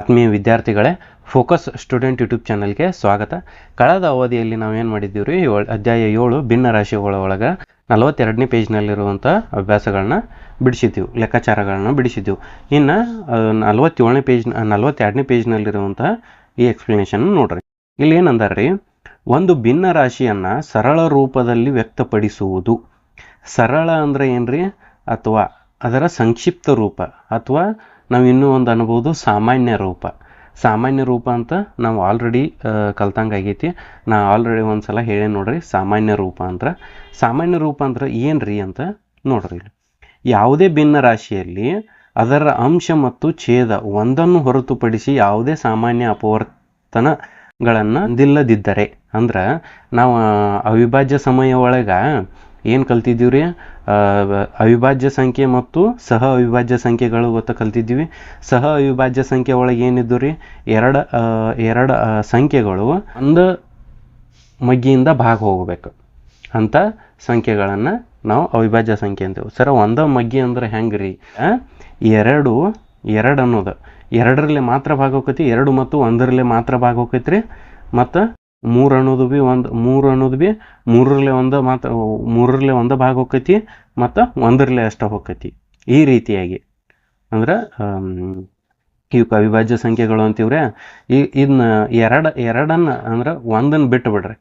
ಆತ್ಮೀಯ ವಿದ್ಯಾರ್ಥಿಗಳೇ focus student YouTube ಚಾನಲ್ಗೆ ಸ್ವಾಗತ. ಕಳೆದ ಅವಧಿಯಲ್ಲಿ ನಾವೇನು ಮಾಡಿದ್ದೀವಿ ರೀ ಅಧ್ಯಾಯ ಏಳು ಭಿನ್ನ ರಾಶಿಗಳ ಒಳಗೆ ನಲವತ್ತೆರಡನೇ ಪೇಜ್ನಲ್ಲಿರುವಂಥ ಅಭ್ಯಾಸಗಳನ್ನ ಬಿಡಿಸಿದ್ದೀವಿ, ಲೆಕ್ಕಾಚಾರಗಳನ್ನ ಬಿಡಿಸಿದ್ದೀವಿ. ಇನ್ನು ನಲವತ್ತೇಳನೇ ಪೇಜ್ ನಲವತ್ತೆರಡನೇ ಪೇಜ್ನಲ್ಲಿರುವಂಥ ಈ ಎಕ್ಸ್ಪ್ಲನೇಷನ್ ನೋಡ್ರಿ. ಇಲ್ಲಿ ಏನಂದಾರ ರೀ ಒಂದು ಭಿನ್ನ ರಾಶಿಯನ್ನು ಸರಳ ರೂಪದಲ್ಲಿ ವ್ಯಕ್ತಪಡಿಸುವುದು. ಸರಳ ಅಂದರೆ ರೀ ಅಥವಾ ಅದರ ಸಂಕ್ಷಿಪ್ತ ರೂಪ, ಅಥವಾ ನಾವು ಇನ್ನೂ ಒಂದು ಅನ್ಬೋದು ಸಾಮಾನ್ಯ ರೂಪ. ಸಾಮಾನ್ಯ ರೂಪ ಅಂತ ನಾವು ಆಲ್ರೆಡಿ ಕಲ್ತಂಗೆ ನಾ ಆಲ್ರೆಡಿ ಒಂದು ಸಲ ಹೇಳಿ ನೋಡ್ರಿ, ಸಾಮಾನ್ಯ ರೂಪ ಅಂದ್ರೆ. ಸಾಮಾನ್ಯ ರೂಪ ಅಂದ್ರೆ ಏನ್ರಿ ಅಂತ ನೋಡ್ರಿ ಯಾವುದೇ ಭಿನ್ನ ರಾಶಿಯಲ್ಲಿ ಅದರ ಅಂಶ ಮತ್ತು ಛೇದ ಒಂದನ್ನು ಹೊರತುಪಡಿಸಿ ಯಾವುದೇ ಸಾಮಾನ್ಯ ಅಪವರ್ತನಗಳನ್ನು ದಿಲ್ಲದಿದ್ದರೆ ಅಂದ್ರೆ ನಾವು ಅವಿಭಾಜ್ಯ ಸಮಯ ಒಳಗೆ ಏನು ಕಲ್ತಿದ್ದೀವಿ ರೀ ಅವಿಭಾಜ್ಯ ಸಂಖ್ಯೆ ಮತ್ತು ಸಹ ಅವಿಭಾಜ್ಯ ಸಂಖ್ಯೆಗಳು ಗೊತ್ತ ಕಲ್ತಿದ್ದೀವಿ. ಸಹ ಅವಿಭಾಜ್ಯ ಸಂಖ್ಯೆ ಒಳಗೆ ಏನಿದ್ದು ರೀ ಎರಡು ಎರಡು ಸಂಖ್ಯೆಗಳು ಒಂದು ಮಗ್ಗಿಯಿಂದ ಭಾಗ ಹೋಗಬೇಕು. ಅಂತ ಸಂಖ್ಯೆಗಳನ್ನು ನಾವು ಅವಿಭಾಜ್ಯ ಸಂಖ್ಯೆ ಅಂತೇವೆ. ಸರ, ಒಂದ ಮಗ್ಗಿ ಅಂದ್ರೆ ಹೆಂಗೆ ರೀ ಎರಡು ಎರಡು ಅನ್ನೋದು. ಎರಡರಲ್ಲಿ ಮಾತ್ರ ಭಾಗ ಹೋಕೈತಿ ಎರಡು ಮತ್ತು ಒಂದರಲ್ಲಿ ಮಾತ್ರ ಭಾಗ ಹೋಗ್ತೈತಿ ರೀ ಮತ್ತು ಮೂರು ಅನ್ನೋದು ಬಿ ಒಂದು, ಮೂರು ಅನ್ನೋದು ಬಿ ಮೂರರಲ್ಲೇ ಒಂದು ಮಾತ್ರ, ಮೂರರಲ್ಲೇ ಒಂದು ಭಾಗ ಹೋಕೈತಿ ಮತ್ತು ಒಂದರಲ್ಲೇ ಅಷ್ಟ ಹೋಕೈತಿ ಈ ರೀತಿಯಾಗಿ. ಅಂದ್ರೆ ಇವಕ್ಕೆ ಅವಿಭಾಜ್ಯ ಸಂಖ್ಯೆಗಳು ಅಂತೀವ್ರೆ, ಈ ಇದನ್ನ ಎರಡು, ಎರಡನ್ನ ಅಂದ್ರೆ ಒಂದನ್ನು ಬಿಟ್ಟು ಬಿಡ್ರಿ.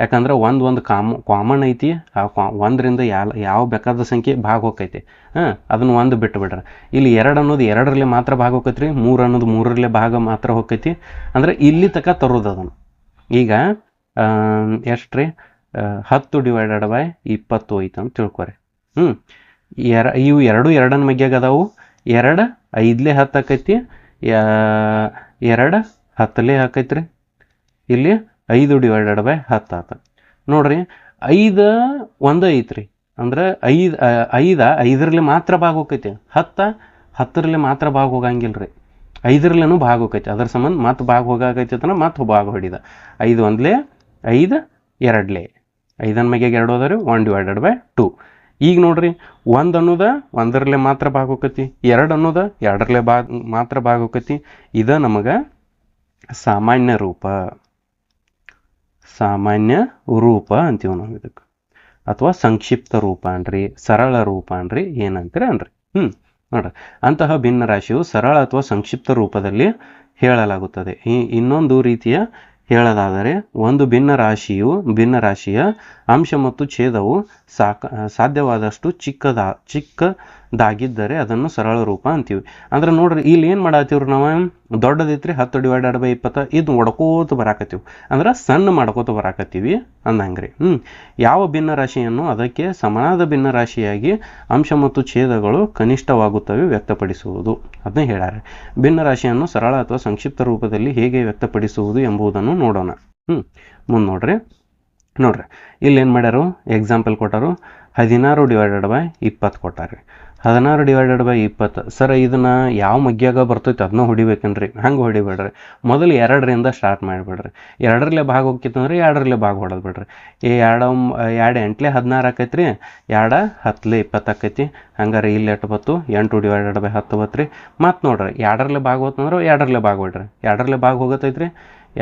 ಯಾಕಂದ್ರೆ ಒಂದು ಒಂದು ಕಾಮ, ಕಾಮನ್ ಐತಿ, ಆ ಕಾ, ಒಂದರಿಂದ ಯಾವ ಯಾವ ಬೇಕಾದ ಸಂಖ್ಯೆ ಭಾಗ ಹೋಕೈತಿ ಹಾಂ, ಅದನ್ನು ಒಂದು ಬಿಟ್ಟು ಬಿಡ್ರಿ. ಇಲ್ಲಿ ಎರಡು ಅನ್ನೋದು ಎರಡರಲ್ಲಿ ಮಾತ್ರ ಭಾಗ ಹೋಕೈತಿ ರೀ ಮೂರು ಅನ್ನೋದು ಮೂರರಲ್ಲೇ ಭಾಗ ಮಾತ್ರ ಹೋಕೈತಿ ಅಂದ್ರೆ ಇಲ್ಲಿ ತನಕ ತರೋದು ಅದನ್ನು. ಈಗ ಎಷ್ಟು ರೀ ಹತ್ತು ಡಿವೈಡೆಡ್ ಬೈ ಇಪ್ಪತ್ತು ಐತೆ ಅಂತ ತಿಳ್ಕೊರಿ. ಹ್ಞೂ ಎರ, ಇವು ಎರಡು ಎರಡನ್ನ ಮಗ್ಯಾಗ ಅದಾವು. ಎರಡು ಐದಲೇ ಹತ್ತು ಆಕೈತಿ ಎರಡು ಹತ್ತಲೇ ರೀ ಇಲ್ಲಿ ಐದು ಡಿವೈಡೆಡ್ ಬೈ ಹತ್ತು ಆತ. ನೋಡ್ರಿ, ಐದು ಒಂದು ಐತ್ರಿ. ಅಂದ್ರೆ ಐದು ಐದ ಐದರಲ್ಲಿ ಮಾತ್ರ ಭಾಗ ಹೋಕೈತಿ ಹತ್ತು ಹತ್ತರಲ್ಲಿ ಮಾತ್ರ ಭಾಗ ಹೋಗಂಗಿಲ್ಲ ರೀ ಐದರಲ್ಲೂ ಭಾಗ ಹೋಗೈತಿ. ಅದ್ರ ಸಂಬಂಧ ಮತ್ತೆ ಭಾಗ ಹೋಗಾಕೈತಿ ಅಂದ್ರೆ ಮತ್ತೆ ಭಾಗ ಹೊಡಿದ. ಐದು ಒಂದ್ಲೆ, ಐದು ಎರಡ್ಲೆ. ಐದನ್ ಮ್ಯಾಗ ಎರಡು ಅದಾವ್ರಿ ಒನ್ ಡಿವೈಡೆಡ್ ಬೈ ಟು ಈಗ ನೋಡ್ರಿ, ಒಂದು ಅನ್ನೋದ ಒಂದರಲ್ಲೇ ಮಾತ್ರ ಭಾಗ ಹೋಗತಿ. ಎರಡು ಅನ್ನೋದ ಎರಡರಲ್ಲೇ ಭಾಗ, ಮಾತ್ರ ಭಾಗ ಹೋಗತಿ. ಇದ ನಮಗೆ ಸಾಮಾನ್ಯ ರೂಪ. ಸಾಮಾನ್ಯ ರೂಪ ಅಂತೀವಿ ನಾವು ಇದಕ್ಕೆ. ಅಥವಾ ಸಂಕ್ಷಿಪ್ತ ರೂಪ ಅನ್ರಿ, ಸರಳ ರೂಪ ಅನ್ರಿ, ಏನಂತೀರ ಅನ್ರಿ. ಹ್ಞೂ ನೋಡ್ರಿ ಅಂತಹ ಭಿನ್ನ ರಾಶಿಯು ಸರಳ ಅಥವಾ ಸಂಕ್ಷಿಪ್ತ ರೂಪದಲ್ಲಿ ಹೇಳಲಾಗುತ್ತದೆ. ಈ ಇನ್ನೊಂದು ರೀತಿಯ ಹೇಳೋದಾದರೆ ಒಂದು ಭಿನ್ನ ರಾಶಿಯು ಭಿನ್ನ ರಾಶಿಯ ಅಂಶ ಮತ್ತು ಛೇದವು ಸಾಕ, ಸಾಧ್ಯವಾದಷ್ಟು ಚಿಕ್ಕದ, ಚಿಕ್ಕದಾಗಿದ್ದರೆ ಅದನ್ನು ಸರಳ ರೂಪ ಅಂತೀವಿ. ಅಂದ್ರೆ ನೋಡ್ರಿ, ಇಲ್ಲಿ ಏನು ಮಾಡತ್ತೀವ್ರಿ ನಾವು? ದೊಡ್ಡದೈತ್ರಿ ಹತ್ತು ಡಿವೈಡೆಡ್ ಬೈ ಇಪ್ಪತ್ತು, ಇದು ಒಡ್ಕೋತ ಬರಾಕತ್ತೀವಿ. ಅಂದ್ರೆ ಸಣ್ಣ ಮಾಡ್ಕೋತ ಬರಾಕತ್ತೀವಿ ರೀ ಹ್ಞೂ ಯಾವ ಭಿನ್ನ ರಾಶಿಯನ್ನು ಅದಕ್ಕೆ ಸಮನಾದ ಭಿನ್ನ ರಾಶಿಯಾಗಿ ಅಂಶ ಮತ್ತು ಛೇದಗಳು ಕನಿಷ್ಠವಾಗುತ್ತವೆ ವ್ಯಕ್ತಪಡಿಸುವುದು. ಅದನ್ನ ಹೇಳಾರೆ ಭಿನ್ನ ರಾಶಿಯನ್ನು ಸರಳ ಅಥವಾ ಸಂಕ್ಷಿಪ್ತ ರೂಪದಲ್ಲಿ ಹೇಗೆ ವ್ಯಕ್ತಪಡಿಸುವುದು ಎಂಬುದನ್ನು ನೋಡೋಣ. ಹ್ಞೂ ಮುಂದೆ ನೋಡ್ರಿ. ನೋಡ್ರಿ. ಇಲ್ಲಿ ಏನು ಮಾಡ್ಯಾರು? ಎಕ್ಸಾಂಪಲ್ ಕೊಟ್ಟರು. ಹದಿನಾರು ಡಿವೈಡೆಡ್ ಬೈ ಇಪ್ಪತ್ತು ಕೊಟ್ಟಾರೆ ಹದಿನಾರು ಡಿವೈಡೆಡ್ ಬೈ ಇಪ್ಪತ್ತು. ಸರ್, ಇದನ್ನ ಯಾವ ಮಗ್ಯಾಗ ಬರ್ತೈತೆ ಅದನ್ನ ಹೊಡಿಬೇಕನ್ರಿ? ಹಂಗೆ ಹೊಡಿಬೇಡ್ರಿ. ಮೊದಲು ಎರಡರಿಂದ ಸ್ಟಾರ್ಟ್ ಮಾಡಿಬಿಡ್ರಿ. ಎರಡರಲ್ಲೇ ಭಾಗ ಹೋಗ್ತಿತ್ತಂದ್ರೆ ಎರಡರಲ್ಲೇ ಭಾಗ ಹೊಡೆದು ಬಿಡ್ರಿ. ಈ ಎರಡು ಎರಡು ಎಂಟ್ಲೆ ಹದಿನಾರು ಆಕೈತ್ರಿ, ಎರಡು ಹತ್ತಲೆ ಇಪ್ಪತ್ತು ಆಕೈತಿ. ಹಂಗಾರೆ ಇಲ್ಲಿ ಎಟ್ಟು ಬತ್ತು ಎಂಟು ಡಿವೈಡೆಡ್ ಬೈ ಹತ್ತು ಬತ್ತು ರೀ ಮತ್ತು ನೋಡ್ರಿ, ಎರಡರಲ್ಲೇ ಭಾಗ ಹೋತಂದ್ರೆ ಎರಡರಲ್ಲೇ ಭಾಗ ಹೊಡ್ರಿ. ಎರಡರಲ್ಲೇ ಭಾಗ ಹೋಗತೈತ್ರಿ,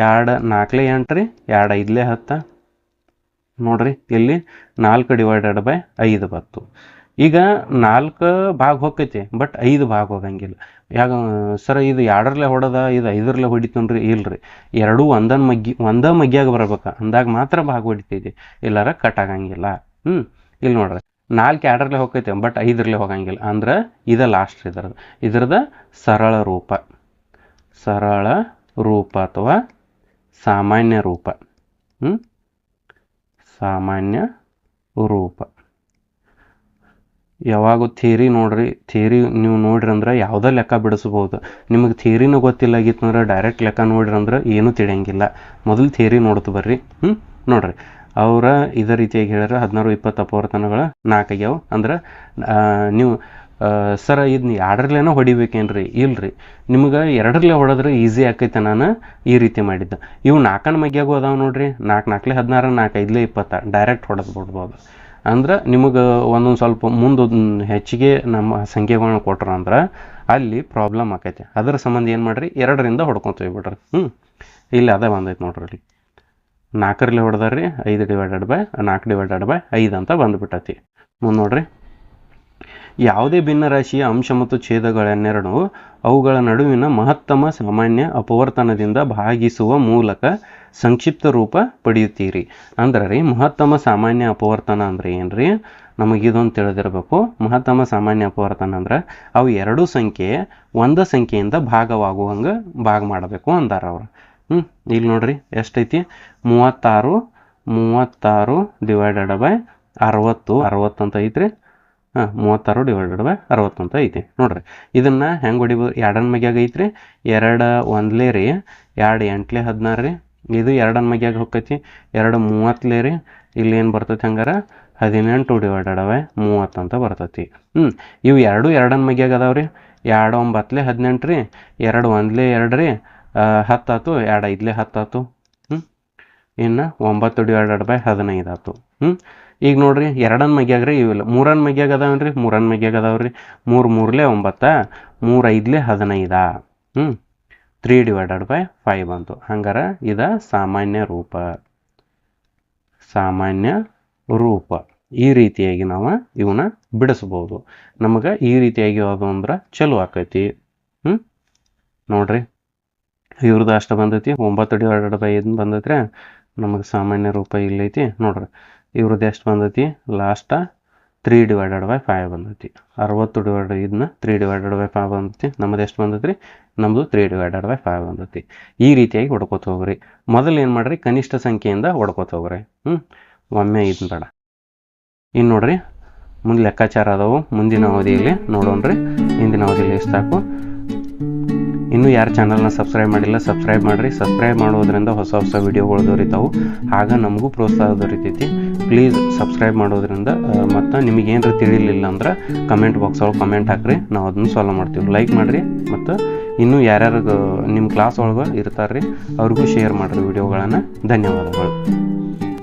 ಎರಡು ನಾಲ್ಕಲೆ ಎಂಟು ರೀ ಎರಡು ಐದಲೇ ಹತ್ತು. ನೋಡ್ರಿ, ಇಲ್ಲಿ ನಾಲ್ಕು ಡಿವೈಡೆಡ್ ಬೈ ಐದು ಬತ್ತು. ಈಗ ನಾಲ್ಕು ಭಾಗ ಹೋಗ್ತೈತಿ ಬಟ್ ಐದು ಭಾಗ ಹೋಗಂಗಿಲ್ಲ. ಯಾಕ ಸರ ಇದು ಎರಡರಲ್ಲೇ ಹೊಡೆದ, ಇದು ಐದರಲ್ಲೇ ಹೊಡಿತನ್ರಿ? ಇಲ್ರಿ. ಎರಡೂ ಒಂದನ್ ಮಗ್ಗಿ, ಒಂದ ಮಗ್ಗಿಯಾಗ ಬರ್ಬೇಕು. ಅಂದಾಗ ಮಾತ್ರ ಭಾಗ ಹೊಡಿತೈತಿ. ಇಲ್ಲಾರ ಕಟ್ ಆಗಂಗಿಲ್ಲ. ಹ್ಞೂ ಇಲ್ಲಿ ನೋಡ್ರಿ. ನಾಲ್ಕು ಎರಡರಲ್ಲೇ ಹೋಗ್ತೈತಿ ಬಟ್ ಐದರಲ್ಲೇ ಹೋಗಂಗಿಲ್ಲ. ಅಂದ್ರೆ ಇದು ಲಾಸ್ಟ್ ಇದ್ರದ್ದು ಇದ್ರದ ಸರಳ ರೂಪ. ಸರಳ ರೂಪ ಅಥವಾ ಸಾಮಾನ್ಯ ರೂಪ. ಹ್ಞೂ ಸಾಮಾನ್ಯ ರೂಪ. ಯಾವಾಗೂ ಥೇರಿ ನೋಡ್ರಿ ಥೇರಿ ನೀವು ನೋಡ್ರಿ ಅಂದ್ರೆ ಯಾವುದೇ ಲೆಕ್ಕ ಬಿಡಿಸ್ಬೋದು. ನಿಮಗೆ ಥೇರಿನೂ ಗೊತ್ತಿಲ್ಲಾಗಿತ್ತಂದ್ರೆ ಡೈರೆಕ್ಟ್ ಲೆಕ್ಕ ನೋಡ್ರಿ ಅಂದ್ರೆ ಏನೂ ತಿಳಿಯಂಗಿಲ್ಲ. ಮೊದಲು ಥೇರಿ ನೋಡ್ತು ಬರ್ರಿ. ಹ್ಞೂ ನೋಡ್ರಿ. ಅವರ ಇದೇ ರೀತಿಯಾಗಿ ಹೇಳಿದ್ರೆ ಹದಿನಾರು ಇಪ್ಪತ್ತು ಅಪವರ್ತನಗಳ ನಾಲ್ಕು ಆಗ್ಯಾವ. ಅಂದ್ರೆ ನೀವು ಸರ ಇದನ್ನ ಎರಡರಲ್ಲೇನೋ ಹೊಡಿಬೇಕೇನ್ರಿ? ಇಲ್ರಿ. ನಿಮ್ಗೆ ಎರಡರಲ್ಲೇ ಹೊಡೆದ್ರೆ ಈಸಿ ಆಕೈತೆ ನಾನು ಈ ರೀತಿ ಮಾಡಿದ್ದೆ. ಇವು ನಾಲ್ಕನ ಮಗ್ಯಾಗೂ ಅದಾವೆ ನೋಡ್ರಿ. ನಾಲ್ಕು ನಾಲ್ಕಲೆ ಹದಿನಾರು ನಾಲ್ಕು ಐದಲೇ ಇಪ್ಪತ್ತ. ಡೈರೆಕ್ಟ್ ಹೊಡೆದು ಬಿಡ್ಬೋದು. ಅಂದ್ರೆ ನಿಮಗೆ ಒಂದೊಂದು ಸ್ವಲ್ಪ ಮುಂದೆ ಹೆಚ್ಚಿಗೆ ನಮ್ಮ ಸಂಖ್ಯೆಗಳನ್ನ ಕೊಟ್ರ ಅಂದ್ರೆ ಅಲ್ಲಿ ಪ್ರಾಬ್ಲಮ್ ಆಕೈತಿ. ಅದರ ಸಂಬಂಧ ಏನು ಮಾಡ್ರಿ? ಎರಡರಿಂದ ಹೊಡ್ಕೊತೀವಿ ಬಿಡ್ರಿ ಹ್ಞೂ ಇಲ್ಲಿ ಅದೇ ಬಂದೈತೆ ನೋಡ್ರಿ ಇಲ್ಲಿ. ನಾಲ್ಕರಲ್ಲಿ ಹೊಡೆದಾರ್ರಿ, ಐದು ಡಿವೈಡೆಡ್ ಬೈ ನಾಲ್ಕು ಡಿವೈಡೆಡ್ ಬೈ ಐದು ಅಂತ ಬಂದುಬಿಟ್ಟತಿ. ಮುಂದೆ ನೋಡ್ರಿ. ಯಾವುದೇ ಭಿನ್ನರಾಶಿಯ ಅಂಶ ಮತ್ತು ಛೇದಗಳೆನ್ನೆರಡು ಅವುಗಳ ನಡುವಿನ ಮಹತ್ತಮ ಸಾಮಾನ್ಯ ಅಪವರ್ತನದಿಂದ ಭಾಗಿಸುವ ಮೂಲಕ ಸಂಕ್ಷಿಪ್ತ ರೂಪ ಪಡೆಯುತ್ತೀರಿ. ಅಂದ್ರೆ ರೀ, ಮಹತ್ತಮ ಸಾಮಾನ್ಯ ಅಪವರ್ತನ ಅಂದ್ರೆ ಏನ್ರಿ? ನಮಗೆ ಇದೊಂದು ತಿಳಿದಿರಬೇಕು. ಮಹತ್ತಮ ಸಾಮಾನ್ಯ ಅಪವರ್ತನ ಅಂದ್ರೆ ಅವು ಎರಡು ಸಂಖ್ಯೆ, ಒಂದು ಸಂಖ್ಯೆಯಿಂದ ಭಾಗವಾಗುವಂಗೆ ಭಾಗ ಮಾಡಬೇಕು ಅಂದಾರ ಅವ್ರು. ಹ್ಞೂ ಇಲ್ಲಿ ನೋಡ್ರಿ, ಎಷ್ಟೈತಿ? ಮೂವತ್ತಾರು ಮೂವತ್ತಾರು ಡಿವೈಡೆಡ್ ಬೈ ಅರವತ್ತು ಅರವತ್ತು ಅಂತ ಐತ್ರಿ. ಹಾಂ, ಮೂವತ್ತಾರು ಡಿವೈಡೆಡ್ ಬೈ ಅರವತ್ತು ಅಂತ ಐತಿ. ನೋಡ್ರಿ, ಇದನ್ನು ಹೆಂಗೆ ಹೊಡಿಬೋದು? ಎರಡನ ಮಗ್ಯಾಗ ಐತ್ರಿ? ಎರಡು ಒಂದ್ಲೇ ರೀ, ಎರಡು ಎಂಟ್ಲೆ ಹದಿನಾರು ರೀ. ಇದು ಎರಡನ ಮಗ್ಯಾಗ ಹೋಗ್ತೈತಿ ಎರಡು ಮೂವತ್ತಲೇ ರೀ. ಇಲ್ಲಿ ಏನು ಬರ್ತೈತಿ ಹಂಗಾರೆ? ಹದಿನೆಂಟು ಡಿವೈಡೆಡ್ ಬೈ ಮೂವತ್ತು ಅಂತ ಬರ್ತೈತಿ. ಹ್ಞೂ ಇವು ಎರಡು ಎರಡನ ಮಗ್ಯಾಗ ಅದಾವೆ ರೀ. ಎರಡು ಒಂಬತ್ತಲೇ ಹದಿನೆಂಟು ರೀ, ಎರಡು ಒಂದ್ಲೇ ಎರಡು ರೀ. ಹತ್ತಾತು, ಎರಡು ಐದ್ಲೇ ಹತ್ತಾತು. ಹ್ಞೂ ಇನ್ನು ಒಂಬತ್ತು ಡಿವೈಡೆಡ್ ಬೈ ಹದಿನೈದು ಆತು. ಹ್ಞೂ ಈಗ ನೋಡ್ರಿ, ಎರಡನ ರೀ ಇವಿಲ್ಲ ಮೂರನ ಮಗ್ಯಾಗ ಅದಾವನ್ರಿ? ಮೂರನ ಮಗ್ಯಾಗ ಅದಾವ್ರಿ. ಮೂರು ಮೂರಲೇ ಒಂಬತ್ತ, ಮೂರು ಹದಿನೈದ ಹದಿನೈದಾ. ಹ್ಞೂ ತ್ರೀ ಡಿವೈಡೆಡ್ ಬೈ ಫೈವ್ ಬಂತು. ಹಂಗಾರ ಇದ ಸಾಮಾನ್ಯ ರೂಪ. ಸಾಮಾನ್ಯ ರೂಪ. ಈ ರೀತಿಯಾಗಿ ನಾವು ಇವನ್ನ ಬಿಡಿಸ್ಬೋದು. ನಮಗೆ ಈ ರೀತಿಯಾಗಿ ಯಾವುದು ಅಂದ್ರೆ ಚಲೋ ಆಕೈತಿ. ಹ್ಞೂ ನೋಡ್ರಿ. ಇವ್ರದ್ದು ಅಷ್ಟು ಬಂದೈತಿ? ಒಂಬತ್ತು ಡಿವೈಡೆಡ್ ಬೈ ಐದು ಬಂದೈತ್ರಿ. ನಮಗೆ ಸಾಮಾನ್ಯ ರೂಪ ಇಲ್ಲೈತಿ. ನೋಡ್ರಿ. ಇವ್ರದ್ದು ಎಷ್ಟು ಬಂದೈತಿ? Last three divided by five ಬಂದೈತಿ. ಅರವತ್ತು ಡಿವೈಡ್ ಇದನ್ನ ತ್ರೀ ಡಿವೈಡೆಡ್ ಬೈ ಫೈವ್ ಬಂದೈತಿ. ನಮ್ಮದು ಎಷ್ಟು ಬಂದೈತಿ ನಮ್ಮದು ತ್ರೀ ಡಿವೈಡೆಡ್ ಬೈ ಫೈವ್ ಬಂದೈತಿ. ಈ ರೀತಿಯಾಗಿ ಹೊಡ್ಕೋತ ಹೋಗ್ರಿ. ಮೊದಲು ಏನು ಮಾಡ್ರಿ? ಕನಿಷ್ಠ ಸಂಖ್ಯೆಯಿಂದ ಹೊಡ್ಕೋತ ಹೋಗ್ರಿ. ಹ್ಞೂ ಒಮ್ಮೆ ಇದನ್ನ ಬೇಡ. ಇನ್ನು ನೋಡ್ರಿ, ಮುಂದೆ ಲೆಕ್ಕಾಚಾರ ಅದಾವು. ಮುಂದಿನ ಅವಧಿಯಲ್ಲಿ ನೋಡೋಣ್ರಿ. ಹಿಂದಿನ ಅವಧಿಯಲ್ಲಿ ಎಷ್ಟು ಸಾಕು? ಇನ್ನೂ ಯಾರು ಚಾನಲ್ನ ಸಬ್ಸ್ಕ್ರೈಬ್ ಮಾಡಿಲ್ಲ ಸಬ್ಸ್ಕ್ರೈಬ್ ಮಾಡಿರಿ. ಸಬ್ಸ್ಕ್ರೈಬ್ ಮಾಡೋದ್ರಿಂದ ಹೊಸ ಹೊಸ ವಿಡಿಯೋಗಳು ದೊರೀತಾವು. ಆಗ ನಮಗೂ ಪ್ರೋತ್ಸಾಹ ದೊರೀತೈತಿ. ಪ್ಲೀಸ್ ಸಬ್ಸ್ಕ್ರೈಬ್ ಮಾಡೋದ್ರಿಂದ ಮತ್ತು ನಿಮಗೆ ಏನಾರು ತಿಳಿಲಿಲ್ಲ ಅಂದ್ರೆ ಕಮೆಂಟ್ ಬಾಕ್ಸ್ ಒಳಗೆ ಕಮೆಂಟ್ ಹಾಕ್ರಿ. ನಾವು ಅದನ್ನು ಸಾಲ್ವ್ ಮಾಡ್ತೀವಿ. ಲೈಕ್ ಮಾಡಿರಿ ಮತ್ತು ಇನ್ನೂ ಯಾರ್ಯಾರು ನಿಮ್ಮ ಕ್ಲಾಸ್ ಒಳಗೆ ಇರ್ತಾರೆ ರೀ ಅವ್ರಿಗೂ ಶೇರ್ ಮಾಡಿರಿ ವಿಡಿಯೋಗಳನ್ನು ಧನ್ಯವಾದಗಳು.